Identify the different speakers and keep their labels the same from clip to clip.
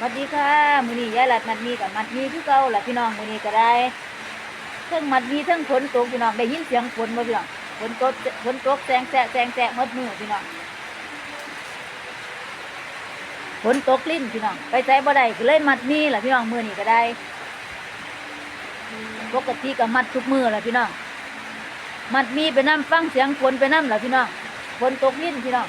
Speaker 1: สวัสดีค่ะมือนี้ยายหลัดมัดมีกับมัดมีคือเก่าละพี่น้องมือนี้ก็ได้เทั้งมัดมีเทั้งฝนตกพี่น้องได้ยินเสียงฝนบ่พี่น้องฝนตกฝนตกแซงแซะแซงแซะหมดมือพี่น้องฝนตกลิ้นพี่น้องไปใจบ่ได้ก็เลยมัดมีละพี่น้องมือนี้ก็ได้ปกติก็มัดทุกมื้อละพี่น้องมัดมีไปนํฟังเสียงฝนไปนํล่ะพี่น้องฝนตกลิ้นพี่น้อง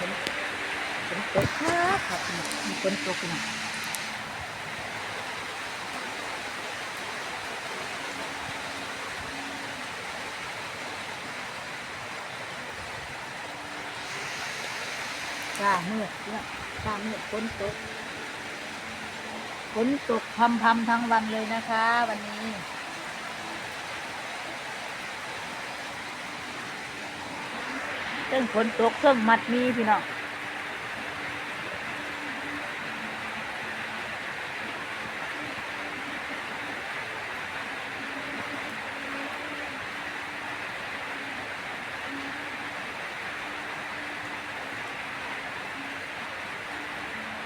Speaker 1: ฝนตกครับครับมีฝนตกพี่น้องฟ้ามืดพี่น้องฟ้ามืดฝนตกฝนตกพำพำๆทั้งวันเลยนะคะ วันนี้ เครื่องฝนตกเครื่องมัดมีพี่น้อง